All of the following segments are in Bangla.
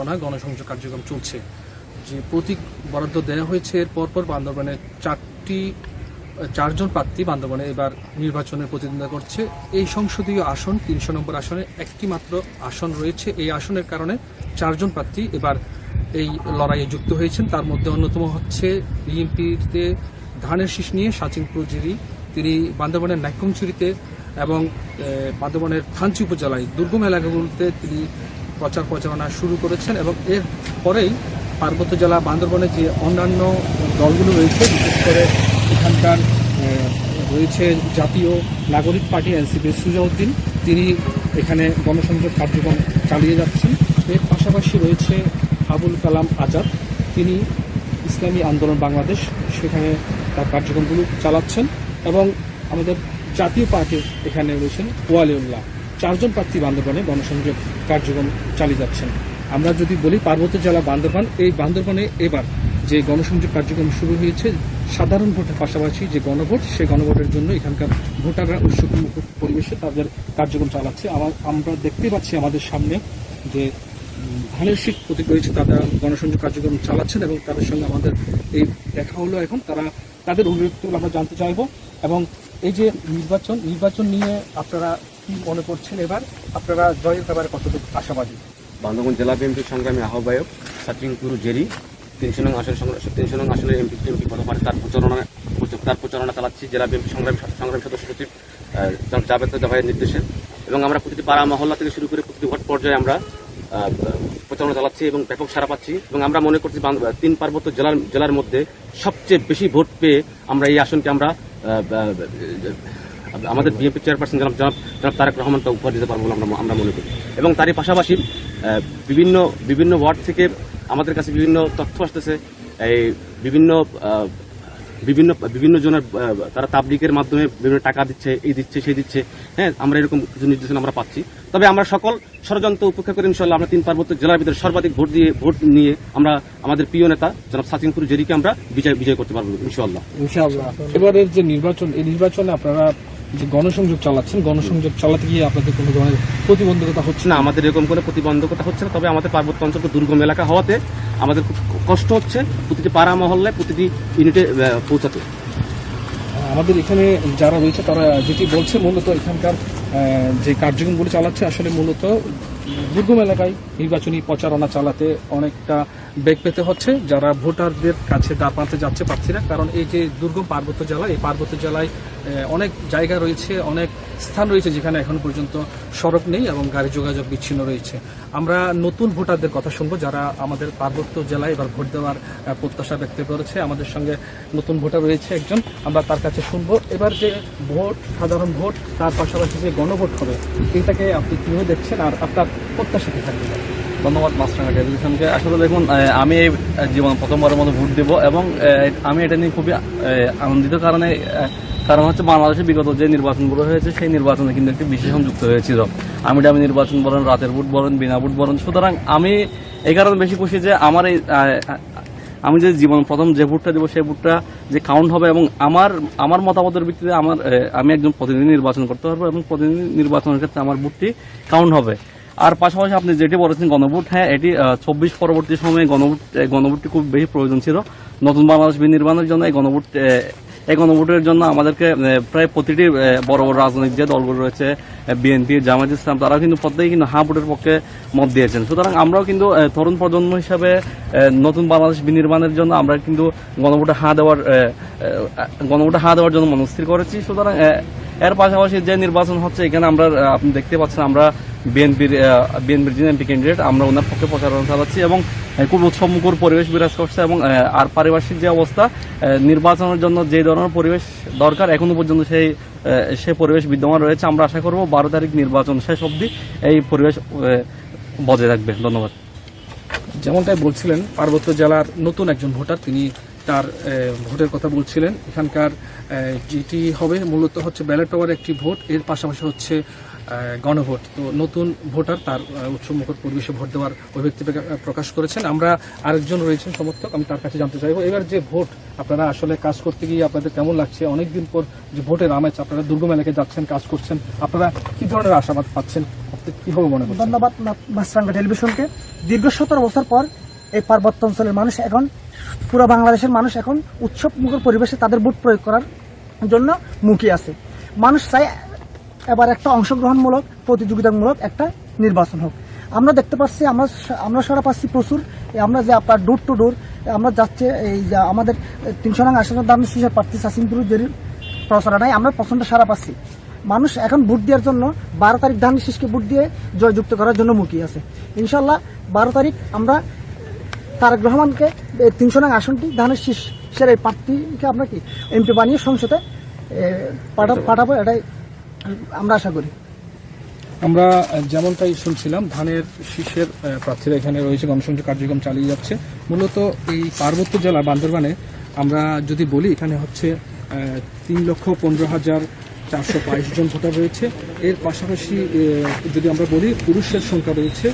গণসংযোগ কার্যক্রম চলছে। যে প্রতীক বরাদ্দ দেওয়া হয়েছে, এর পরপর বান্দরবানে চারটি, চারজন প্রার্থী বান্দরবানে এবার নির্বাচনে প্রতিদ্বন্দ্বিতা করছে। এই সংসদীয় আসন, তিনশো নম্বর আসনে একটি মাত্র আসন রয়েছে। এই আসনের কারণে চারজন প্রার্থী এবার এই লড়াইয়ে যুক্ত হয়েছেন। তার মধ্যে অন্যতম হচ্ছে বিএনপিতে ধানের শীষ নিয়ে সাচিন প্রজিরি। তিনি বান্দরবানের নাইকুমচুরিতে এবং বান্দরবানের থানচি উপজেলায় দুর্গম এলাকাগুলোতে তিনি প্রচার প্রচারণা শুরু করেছেন এবং এর পরেই পার্বত্য জেলা, বান্দরবনে যে অন্যান্য দলগুলো রয়েছে, বিশেষ করে এখানকার রয়েছে জাতীয় নাগরিক পার্টি এনসিপি সুজাউদ্দিন। তিনি এখানে গণসংযোগ কার্যক্রম চালিয়ে যাচ্ছেন। এর পাশাপাশি রয়েছে আবুল কালাম আজাদ। তিনি ইসলামী আন্দোলন বাংলাদেশ, সেখানে তার কার্যক্রমগুলো চালাচ্ছেন এবং আমাদের জাতীয় পার্টির এখানে রয়েছেন ওয়ালিউল্লাহ। চারজন প্রার্থী বান্দরবানে গণসংযোগ কার্যক্রম চালিয়ে যাচ্ছেন। আমরা যদি বলি পার্বত্য জেলা বান্দরবান, এই বান্দরবানে এবার যে গণসংযোগ কার্যক্রম শুরু হয়েছে, সাধারণ ভোটের পাশাপাশি যে গণভোট সেই গণভোটের জন্য এখানকার ভোটাররা উৎসুকমুখ পরিবেশে তাদের কার্যক্রম চালাচ্ছে। আমার দেখতে পাচ্ছি আমাদের সামনে যে ধানের শীত প্রতীক রয়েছে, তারা গণসংযোগ কার্যক্রম চালাচ্ছেন এবং তাদের সঙ্গে আমাদের এই দেখা হলো এখন। তারা তাদের অভিব্যক্তিগুলো আমরা জানতে চাইব এবং এই যে নির্বাচন নির্বাচন নিয়ে আপনারা কি মনে করছেন এবার? আপনারা জয়ের ব্যাপারে কতটুকু আশাবাদী? বান্দরবান জেলা বিএনপির সংগ্রামী আহ্বায়ক সাচিংপুর জেরি তিনশো নং আসন তিনশো নং আসনের এমপি এমপি পদপারে তার প্রচারণা তার প্রচারণা চালাচ্ছি জেলা বিএনপি সংগ্রামী সংগ্রামী সদস্য সচিব আহ, জনাব জাভেদ ভাইয়ের নির্দেশে। এবং আমরা প্রতিটি পাড়া মহল্লা থেকে শুরু করে প্রতিটি ভোট পর্যায়ে আমরা প্রচারণা চালাচ্ছি এবং ব্যাপক সারা পাচ্ছি। এবং আমরা মনে করছি তিন পার্বত্য জেলার জেলার মধ্যে সবচেয়ে বেশি ভোট পেয়ে আমরা এই আসনকে আমরা আমাদের বিএনপি চেয়ারপারসন জনাব জনাব জনাব তারেক রহমানকে উপহার দিতে পারব বলে আমরা আমরা মনে করি। এবং তারই পাশাপাশি বিভিন্ন বিভিন্ন ওয়ার্ড থেকে আমাদের কাছে বিভিন্ন তথ্য আসতেছে। এই বিভিন্ন বিভিন্ন বিভিন্ন জনের তারা তাবলিকের মাধ্যমে বিভিন্ন টাকা দিচ্ছে, এই দিচ্ছে, সেই দিচ্ছে। হ্যাঁ আমরা এরকম কিছু নির্দেশনা আমরা পাচ্ছি। তবে আমরা সকল ষড়যন্ত্র উপেক্ষা করে ইনশাল্লাহ আমরা তিন পার্বত্য জেলার ভিতরে সর্বাধিক ভোট দিয়ে, ভোট নিয়ে আমরা আমাদের প্রিয় নেতা জনাব সাচিনপুর জেরিকে আমরা বিজয় বিজয় করতে পারব ইনশাল্লাহ ইনশাআল্লাহ। এবারের যে নির্বাচন, এই নির্বাচনে আপনারা যে গণসংযোগ চালাচ্ছেন গণসংযোগ চালাতে গিয়ে আপনাদের কোনো ধরনের প্রতিবন্ধকতা হচ্ছে না? আমাদের এরকম কোনো প্রতিবন্ধকতা হচ্ছে না তবে আমাদের পার্বত্য অঞ্চল তো দুর্গম এলাকা হওয়াতে আমাদের খুব কষ্ট হচ্ছে প্রতিটি পাড়া মহল্লায় প্রতিটি ইউনিটে পৌঁছাতে। আমাদের এখানে যারা রয়েছে তারা যেটি বলছে মূলত এখানকার যে কার্যক্রমগুলো চালাচ্ছে আসলে মূলত দুর্গম এলাকায় নির্বাচনী প্রচারণা চালাতে অনেকটা বেগ পেতে হচ্ছে। যারা ভোটারদের কাছে প্রান্তে যাচ্ছে প্রার্থীরা কারণ এই যে দুর্গম পার্বত্য জেলা এই পার্বত্য জেলায় অনেক জায়গা রয়েছে, অনেক স্থান রয়েছে যেখানে এখনও পর্যন্ত সড়ক নেই এবং গাড়ি যোগাযোগ বিচ্ছিন্ন রয়েছে। আমরা নতুন ভোটারদের কথা শুনব যারা আমাদের পার্বত্য জেলায় এবার ভোট দেওয়ার প্রত্যাশা ব্যক্ত করেছে। আমাদের সঙ্গে নতুন ভোটার রয়েছে একজন। আমরা তার কাছে শুনব। এবার যে ভোট, সাধারণ ভোট, তার পাশাপাশি যে গণভোট হবে এটাকে আপনি কীভাবে দেখছেন আর আপনার প্রত্যাশা কি থাকবে? ধন্যবাদ মাস্টারঘাট টেলিভিশনকে। আসলে দেখুন আমি এই জীবন প্রথমবারের মতো ভোট দেব এবং আমি এটা নিয়ে খুবই আনন্দিত কারণে কারণ হচ্ছে বাংলাদেশে বিগত যে নির্বাচনগুলো হয়েছে, সেই নির্বাচনে কিন্তু একটি বিশেষ সংযুক্ত হয়েছিল। আমি ডামি নির্বাচন বলেন, রাতের ভোট বলেন, বিনা ভোট বলেন, সুতরাং আমি এই কারণে বেশি খুশি যে আমার এই আমি যে জীবন প্রথম যে ভোটটা দেবো, সেই ভোটটা যে কাউন্ট হবে এবং আমার আমার মতামতের ভিত্তিতে আমার আমি একজন প্রতিনিধি নির্বাচন করতে পারব এবং প্রতিনিধি নির্বাচনের ক্ষেত্রে আমার ভোটটি কাউন্ট হবে। আর পাশাপাশি আপনি যেটি বলেছেন, গণভোট হ্যাঁ এটি চব্বিশ পরবর্তী সময়ে গণভোট গণভোটটি খুব বেশি প্রয়োজন ছিল। নতুন বাংলাদেশ বিনির্মাণের জন্য এই গণভোট এই গণভোটের জন্য আমাদেরকে প্রায় প্রতিটি বড় বড় রাজনৈতিক যে দলগুলো রয়েছে বিএনপি, জামায়াত ইসলাম তারা কিন্তু প্রত্যেকেই কিন্তু হ্যাঁ ভোটের পক্ষে মত দিয়েছেন। সুতরাং আমরাও কিন্তু তরুণ প্রজন্ম হিসাবে নতুন বাংলাদেশ বিনির্মাণের জন্য আমরা কিন্তু গণভোটে হাঁ দেওয়ার গণভোটে হাঁ দেওয়ার জন্য মনস্থির করেছি। সুতরাং এর পাশাপাশি যে নির্বাচন হচ্ছে, এখানে আমরা আপনি দেখতে পাচ্ছেন আমরা বিএনপির বিএনপির যিনি এমপি ক্যান্ডিডেট আমরা ওনার পক্ষে প্রচারণা চালাচ্ছি এবং খুব উৎসবমুখর পরিবেশ বিরাজ করছে এবং আর পারিপার্শ্বিক যে অবস্থা নির্বাচনের জন্য যে ধরনের পরিবেশ দরকার, এখনও পর্যন্ত সেই সেই পরিবেশ বিদ্যমান রয়েছে। আমরা আশা করব বারো তারিখ নির্বাচন শেষ অবধি এই পরিবেশ বজায় থাকবে ধন্যবাদ। যেমনটাই বলছিলেন, পার্বত্য জেলার নতুন একজন ভোটার, তিনি তার ভোটের কথা বলছিলেন। এখানকার যেটি হবে মূলত হচ্ছে ব্যালট পাওয়ার একটি ভোট। এর পাশাপাশি হচ্ছে গণভোট। তো নতুন ভোটার তার আহ, উৎসবমুখর পরিবেশে ভোট দেওয়ার অভিব্যক্তি প্রকাশ করেছেন। আমরা আরেকজন রয়েছেন সমর্থক আমি তার কাছে জানতে চাইব। এবার যে ভোট আপনারা আসলে কাজ করতে গিয়ে আপনাদের কেমন লাগছে? অনেকদিন পর যে ভোটের আমেজ আপনারা দুর্গম এলাকায় যাচ্ছেন কাজ করছেন। আপনারা কি ধরনের আশাবাদ পাচ্ছেন? কীভাবে মনে ধন্যবাদ টেলিভিশনকে। দীর্ঘ সতেরো বছর পর এই পার্বত্য অঞ্চলের মানুষ এখন, পুরো বাংলাদেশের মানুষ এখন উৎসব মুখর পরিবেশে তাদের ভোট প্রয়োগ করার জন্য মুখী আছে। মানুষ চাই এবার একটা অংশগ্রহণমূলক, প্রতিযোগিতামূলক একটা নির্বাচন হোক। আমরা দেখতে পাচ্ছি, আমরা আমরা সারা পাচ্ছি প্রচুর। আমরা যে আপনার ডোর টু ডোর আমরা যাচ্ছে, এই যে আমাদের তিনশো নং আসনের দাম শীষের প্রার্থী সাসিমপুর জেরির প্রচারণায় আমরা প্রচণ্ড সারা পাচ্ছি। মানুষ এখন ভোট দেওয়ার জন্য বারো তারিখ ধান শীষকে ভোট দিয়ে জয়যুক্ত করার জন্য মুখিয়ে আছে। ইনশাল্লাহ বারো তারিখ আমরা তারেক রহমানকে তিনশো নং আসনটি, ধানের শীষের এই প্রার্থীকে আমরা কি এমপি বানিয়ে সংসদে পাঠা- পাঠাবো? এটাই আমরা আশা করি। আমরা যেমনটাই শুনছিলাম, ধানের শীষের প্রার্থীরা এখানে রয়েছে, গণসংযোগ কার্যক্রম চালিয়ে যাচ্ছে। মূলত এই পার্বত্য জেলা বান্দরবানে আমরা যদি বলি, এখানে হচ্ছে তিন লক্ষ পনেরো হাজার চারশো বাইশ জন ভোটার রয়েছে। এর পাশাপাশি যদি আমরা বলি, পুরুষের সংখ্যা রয়েছে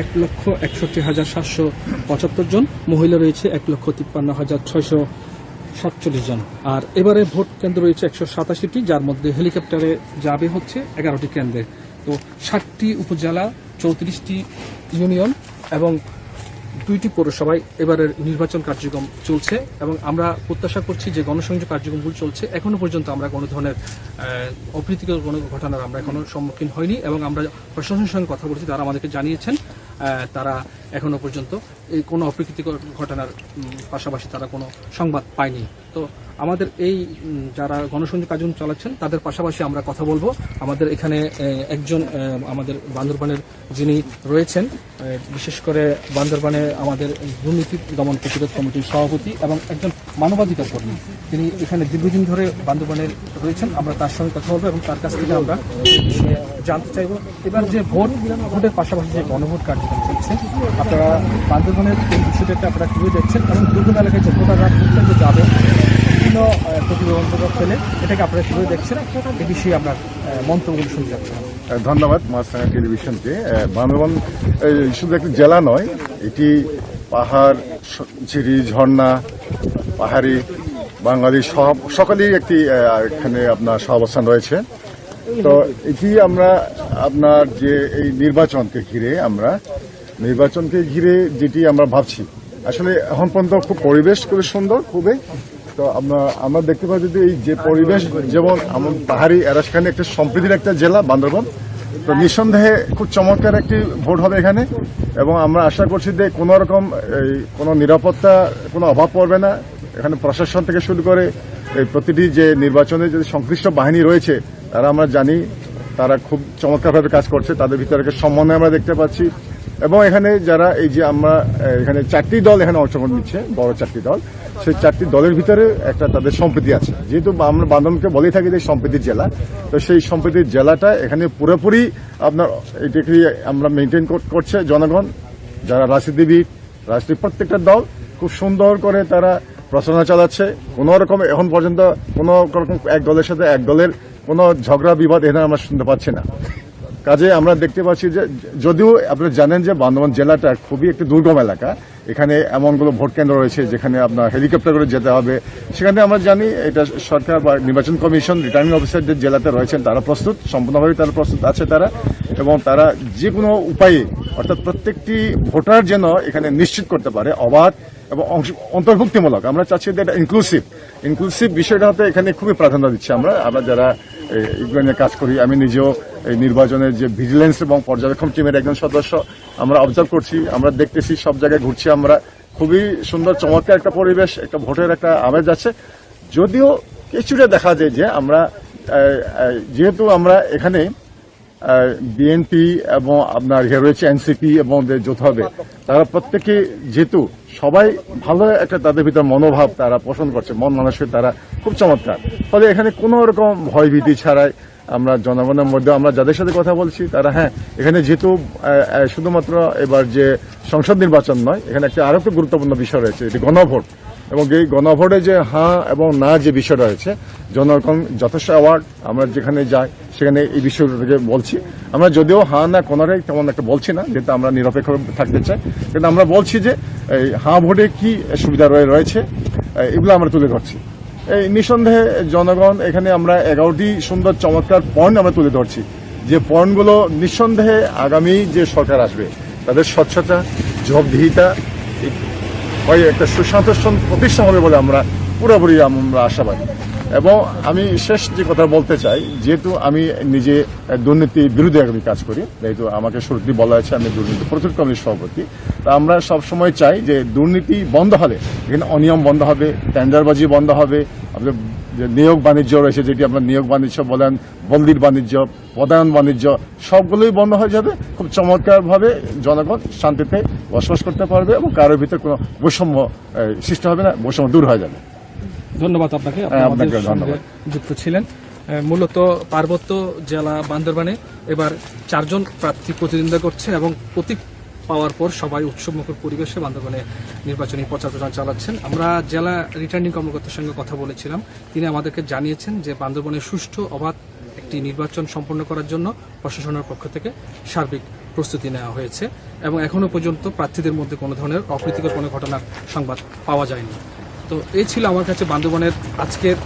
এক লক্ষ একষট্টি হাজার সাতশো পঁচাত্তর জন, মহিলা রয়েছে এক লক্ষ তিপ্পান্ন হাজার ছয়শো সাতচল্লিশ জন। আর এবারে ভোট কেন্দ্র রয়েছে একশো সাতাশিটি, যার মধ্যে হেলিকপ্টারে যাবে হচ্ছে এগারোটি কেন্দ্রে। তো ষাটটি উপজেলা, চৌত্রিশটি ইউনিয়ন এবং দুইটি পৌরসভায় এবারের নির্বাচন কার্যক্রম চলছে এবং আমরা প্রত্যাশা করছি যে গণসংযোগ কার্যক্রমগুলো চলছে। এখনও পর্যন্ত আমরা কোনো ধরনের অপ্রীতিকর কোনো ঘটনার আমরা এখনও সম্মুখীন হইনি এবং আমরা প্রশাসনের সঙ্গে কথা বলছি, তারা আমাদেরকে জানিয়েছেন তারা এখনও পর্যন্ত এই কোনো অপ্রীতিকর ঘটনার পাশাপাশি তারা কোনো সংবাদ পায়নি। তো আমাদের এই যারা গণসংযোগ কার্যক্রম চালাচ্ছেন, তাদের পাশাপাশি আমরা কথা বলব। আমাদের এখানে একজন আমাদের বান্দরবানের যিনি রয়েছেন বিশেষ করে বান্দরবানে আমাদের দুর্নীতি দমন প্রতিরোধ কমিটির সভাপতি এবং একজন মানবাধিকার কর্মী। তিনি এখানে দীর্ঘদিন ধরে বান্দরবানে রয়েছেন। আমরা তার সঙ্গে কথা বলব এবং তার কাছ থেকে আমরা জানতে চাইব। এবার যে ভোট, ভোটের পাশাপাশি যে গণভোট কার্যক্রম চলছে আপনারা বান্দরবানের এই বিষয়টাকে আপনারা কীভাবে দেখছেন এবং দুর্গম এলাকায় যে ভোটাররা ভোট কেন্দ্রে যাবে বিভিন্ন আহ, প্রতিবন্ধকতা ফেলে এটাকে আপনারা কীভাবে দেখছেন এই বিষয়ে আমরা আহ, মন্তব্যগুলো শুনতে চাচ্ছিলাম ধন্যবাদ মাছরাঙা টেলিভিশনকে। বান্দরবান এই শুধু একটি জেলা নয় এটি পাহাড় ঝিরি ঝর্ণা পাহাড়ি বাঙালি সব সকলেই একটি এখানে আপনার সহাবস্থান রয়েছে। তো এটি আমরা আপনার যে এই নির্বাচনকে ঘিরে আমরা নির্বাচনকে ঘিরে যেটি আমরা ভাবছি। আসলে এখন পর্যন্ত খুব পরিবেশ খুবই সুন্দর, খুবই। তো আমরা আমরা দেখতে পাচ্ছি যে এই যে পরিবেশ, যেমন আমার পাহাড়ি এরাসখানে একটা সম্প্রীতির একটা জেলা, বান্দরবন। তো নিঃসন্দেহে খুব চমৎকার একটি ভোট হবে এখানে। এবং আমরা আশা করছি যে কোনো রকম এই কোনো নিরাপত্তা, কোনো অভাব পড়বে না। এখানে প্রশাসন থেকে শুরু করে এই প্রতিটি যে নির্বাচনে যে সংশ্লিষ্ট বাহিনী রয়েছে, তারা আমরা জানি তারা খুব চমৎকারভাবে কাজ করছে, তাদের ভিতরে একটা সমন্বয় আমরা দেখতে পাচ্ছি। এবং এখানে যারা এই যে আমরা এখানে চারটি দল এখানে অংশগ্রহণ নিচ্ছে, বড় চারটি দল, সেই চারটি দলের ভিতরে একটা তাদের সম্প্রীতি আছে। যেহেতু আমরা বান্ধবকে বলেই থাকি যে সম্প্রীতির জেলা, তো সেই সম্প্রীতির জেলাটা এখানে পুরোপুরি আপনার এটাকে আমরা মেনটেন করছে জনগণ, যারা রাজনীতিবিদ রাজনীতি প্রত্যেকটা দল খুব সুন্দর করে তারা প্রচারণা চালাচ্ছে। কোনো রকম এখন পর্যন্ত কোনো রকম এক দলের সাথে এক দলের কোনো ঝগড়া, বিবাদ এখানে আমরা শুনতে পাচ্ছি না। কাজে আমরা দেখতে পাচ্ছি যে, যদিও আপনারা জানেন যে বান্দরবান জেলাটা খুবই একটি দুর্গম এলাকা, এখানে এমনগুলো ভোট কেন্দ্র রয়েছে যেখানে আপনার হেলিকপ্টার করে যেতে হবে। সেখানে আমরা জানি এটা সরকার বা নির্বাচন কমিশন, রিটার্নিং অফিসার যে জেলাতে রয়েছেন, তারা প্রস্তুত, সম্পূর্ণভাবে তারা প্রস্তুত আছে তারা এবং তারা যে কোনো উপায়ে অর্থাৎ প্রত্যেকটি ভোটার যেন এখানে নিশ্চিত করতে পারে, অবাধ এবং অন্তর্ভুক্তিমূলক। আমরা চাচ্ছি যে এটা ইনক্লুসিভ ইনক্লুসিভ বিষয়টা হতে এখানে খুবই প্রাধান্য দিচ্ছি আমরা। আমরা যারা এগুলো নিয়ে কাজ করি, আমি নিজেও এই নির্বাচনের যে ভিজিলেন্স এবং পর্যবেক্ষণ টিমের একজন সদস্য, আমরা অবজার্ভ করছি, আমরা দেখতেছি, সব জায়গায় ঘুরছি আমরা। খুবই সুন্দর, চমৎকার একটা পরিবেশ, একটা ভোটের একটা আমেজ আছে। যদিও কিছুটা দেখা যায় যে আমরা যেহেতু আমরা এখানে বিএনপি এবং আপনার ইয়ে রয়েছে এনসিপি এবং যে যৌথ হবে, তারা প্রত্যেকে যেহেতু সবাই ভালো একটা তাদের ভিতর মনোভাব তারা পোষণ করছে, মন মানুষের তারা খুব চমৎকার। ফলে এখানে কোনো রকম ভয়ভীতি ছাড়াই আমরা জনগণের মধ্যে আমরা যাদের সাথে কথা বলছি, তারা হ্যাঁ এখানে যেহেতু শুধুমাত্র এবার যে সংসদ নির্বাচন নয়, এখানে একটা আরও একটা গুরুত্বপূর্ণ বিষয় রয়েছে, এটি গণভোট। এবং এই গণভোটে যে হ্যাঁ এবং না যে বিষয় রয়েছে, জনগণ যথেষ্ট অ্যাওয়ার্ড আমরা যেখানে যাই সেখানে এই বিষয়গুলোকে বলছি। আমরা যদিও হ্যাঁ না কোনোটাই তেমন একটা বলছি না, যেহেতু আমরা নিরপেক্ষ থাকতে চাই। কিন্তু আমরা বলছি যে, এই হ্যাঁ ভোটে কি সুবিধা রয়ে- রয়েছে এগুলো আমরা তুলে ধরছি। এই নিঃসন্দেহে জনগণ, এখানে আমরা এগারোটি সুন্দর চমৎকার পয়েন্ট আমরা তুলে ধরছি। যে পয়েন্টগুলো নিঃসন্দেহে আগামী যে সরকার আসবে, তাদের স্বচ্ছতা, জবাবদিহিতা ওই একটা সুশাসন প্রতিষ্ঠা হবে বলে আমরা পুরোপুরি আমরা আশাবাদী। এবং আমি শেষ যে কথা বলতে চাই, যেহেতু আমি নিজে দুর্নীতি বিরুদ্ধে আমি কাজ করি, যেহেতু আমাকে শুরুতেই বলা হয়েছে আমি দুর্নীতি প্রচুর কমিটির সভাপতি, তা আমরা সবসময় চাই যে দুর্নীতি বন্ধ হলে, এখানে অনিয়ম বন্ধ হবে, টেন্ডারবাজি বন্ধ হবে আপনার যে নিয়োগ বাণিজ্য রয়েছে, যেটি আপনার নিয়োগ বাণিজ্য বলেন, বন্দির বাণিজ্য, পদায়ন বাণিজ্য, সবগুলোই বন্ধ হয়ে যাবে। খুব চমৎকারভাবে জনগণ শান্তিতে বসবাস করতে পারবে এবং কারোর ভিতরে কোনো বৈষম্য সৃষ্টি হবে না বৈষম্য দূর হয়ে যাবে। ধন্যবাদ আপনাকে। আপনি হ্যাঁ, ধন্যবাদ। যুক্ত ছিলেন। মূলত পার্বত্য জেলা বান্দরবানে এবার চারজন প্রার্থী প্রতিদ্বন্দ্বিতা করছে এবং প্রতীক পাওয়ার পর সবাই উৎসবমুখর পরিবেশে বান্দরবানে নির্বাচনী প্রচার প্রচার চালাচ্ছেন। আমরা জেলা রিটার্নিং কর্মকর্তার সঙ্গে কথা বলেছিলাম। তিনি আমাদেরকে জানিয়েছেন যে বান্দরবানের সুষ্ঠু অবাধ একটি নির্বাচন সম্পন্ন করার জন্য প্রশাসনের পক্ষ থেকে সার্বিক প্রস্তুতি নেওয়া হয়েছে এবং এখনও পর্যন্ত প্রার্থীদের মধ্যে কোনো ধরনের অপ্রীতিকর কোনো ঘটনার সংবাদ পাওয়া যায়নি। তো এই ছিল আমার কাছে বান্দবনের আজকের